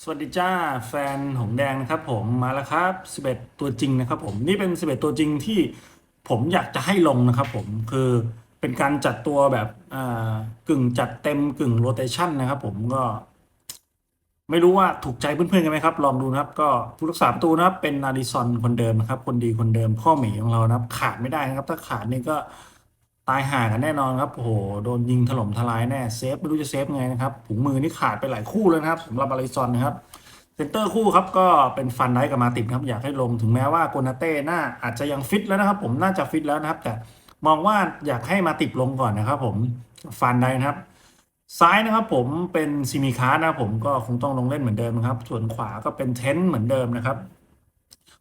สวัสดีจ้าแฟนหงแดงนะครับผมมาแล้วครับ 11 ตัวจริงนะครับผมนี่เป็น 11 ตัวจริงที่ผมอยากจะให้ลงนะครับผมคือเป็นการจัดตัวแบบอ่ากึ่งจัดเต็มกึ่งโรเตชันนะครับผมก็ ไม่รู้ว่าถูกใจเพื่อนๆกันไหมครับ ลองดูนะครับ ก็ผู้รักษาประตูนะครับเป็นนาดิซอนคนเดิมนะครับ คนดีคนเดิมพ่อหมีของเรานะครับ ขาดไม่ได้นะครับ ถ้าขาดนี่ก็ ตายห่ากันแน่นอนครับโอ้โหโดนยิงถล่มทลายแน่เซฟไม่รู้จะเซฟไงนะครับถุงมือนี่ขาดไปหลายคู่แล้วนะครับสำหรับอาริซอนนะครับเซนเตอร์คู่ครับก็เป็นฟันได้กับมาติดครับอยากให้ลงถึงแม้ว่าโกนาเต้น่าอาจจะยังฟิตแล้วนะครับผมน่าจะฟิตแล้วนะครับ แต่มองว่าอยากให้มาติดลงก่อนนะครับ ผมฟันได้นะครับซ้ายนะครับผมเป็นซิมิคานะครับผมก็คงต้องลงเล่นเหมือนเดิมนะครับ ส่วนขวาก็เป็นเทนต์เหมือนเดิมนะครับ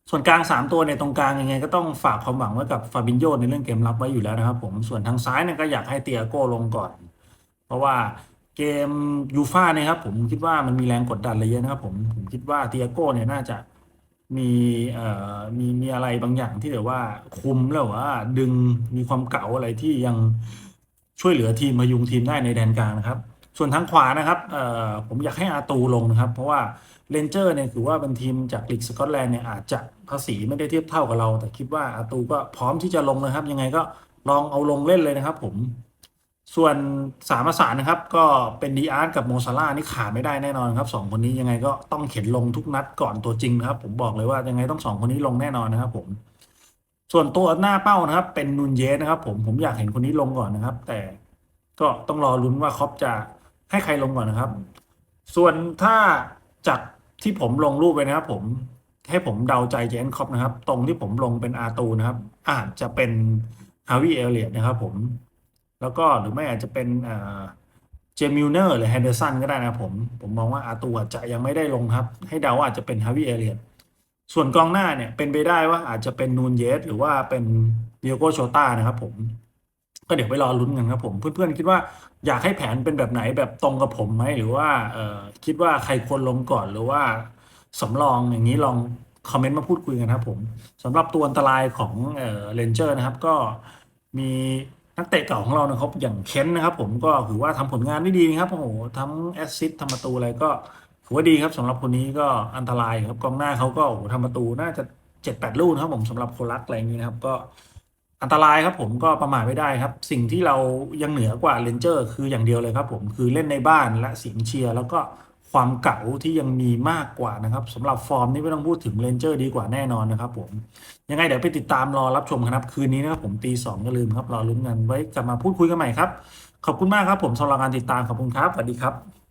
ส่วนกลาง 3 ตัวเนี่ยตรงกลางยังไงก็ต้องฝากความหวังไว้กับฟาบินโยในเรื่องเกมรับไว้อยู่แล้วนะครับผมส่วนทางซ้ายเนี่ยก็อยากให้เตียโก้ลงก่อน เพราะว่าเกมยูฟ่าเนี่ยครับผมคิดว่ามันมีแรงกดดันอะไรเยอะนะครับผมผมคิดว่าเตียโก้เนี่ยน่าจะมีเอ่อมีมีอะไรบางอย่างที่แบบว่าคุมแล้วว่าดึงมีความเก๋าอะไรที่ยังช่วยเหลือทีมพยุงทีมได้ในแดนกลางนะครับ ส่วนทางขวานะครับผมอยากให้อาตูลงนะครับ เพราะว่าเรนเจอร์เนี่ยถือว่าเป็นทีมจากลีกสกอตแลนด์เนี่ยอาจจะภาษีไม่ได้เทียบเท่ากับเรา แต่คิดว่าอาตูก็พร้อมที่จะลงนะครับ ยังไงก็ลองเอาลงเล่นเลยนะครับผมส่วนสามประสานนะครับ ก็เป็นดีอาร์ตกับโมซาร่านี่ขาดไม่ได้แน่นอนครับสองคนนี้ยังไงก็ต้องเข็นลงทุกนัดก่อนตัวจริงนะครับ ผมบอกเลยว่ายังไงต้องสองคนนี้ลงแน่นอนนะครับ ผมส่วนตัวหน้าเป้านะครับ เป็นนูนเยสนะครับ ผมผมอยากเห็นคนนี้ลงก่อนนะครับ แต่ก็ต้องรอลุ้นว่าคอปจะ ให้ใครลงก่อนนะครับ ส่วนถ้าจากที่ผมลงรูปไปนะครับ ผมให้ผมเดาใจเจนคอปนะครับ ตรงที่ผมลงเป็นอาตูนะครับ อาจจะเป็นฮาวิเอเลียนะครับผม แล้วก็หรือไม่อาจจะเป็นเจมิลเนอร์หรือแฮนเดอร์สันก็ได้นะครับผม ผมมองว่าอาตูอาจจะยังไม่ได้ลงครับ ให้เดาว่าอาจจะเป็นฮาวิเอเลียส่วนกองหน้าเนี่ยเป็นไปได้ว่าอาจจะเป็นนูนเยสหรือว่าเป็นเดียโกโชต้านะครับผม ก็เดี๋ยวไปรอลุ้นกันครับผม เพื่อนๆ คิดว่าอยากให้แผนเป็นแบบไหนแบบตรงกับผมไหมหรือว่าเออคิดว่าใครควรลงก่อนหรือว่าสำรองอย่างนี้ลองคอมเมนต์มาพูดคุยกันครับผมสำหรับตัวอันตรายของเออเรนเจอร์นะครับก็มีนักเตะเก่าของเรานะครับอย่างเคนนะครับ ผมก็ถือว่าทำผลงานได้ดีครับโอ้โหทั้งแอสซิสต์ทำประตูอะไรก็ถือว่าดีครับสำหรับคนนี้ก็อันตรายครับกองหน้าเขาก็โอ้โหทำประตูน่าจะเจ็ดแปดลูกนะครับผมสำหรับโคลักอะไรอย่างนี้นะครับก็ อันตรายครับผมก็ประมาทไม่ได้ครับ สิ่งที่เรายังเหนือกว่าเรนเจอร์คืออย่างเดียวเลยครับผมคือเล่นในบ้านและเสียงเชียร์แล้วก็ความเก่าที่ยังมีมากกว่านะครับสำหรับฟอร์มนี่ไม่ต้องพูดถึงเรนเจอร์ดีกว่าแน่นอนนะครับผมยังไงเดี๋ยวไปติดตามรอรับชมครับ คืนนี้นะครับผมตีสองก็ลืมครับรอลุ้นกันไว้กลับมาพูดคุยกันใหม่ครับ ขอบคุณมากครับผมสำหรับการติดตามขอบคุณครับสวัสดีครับ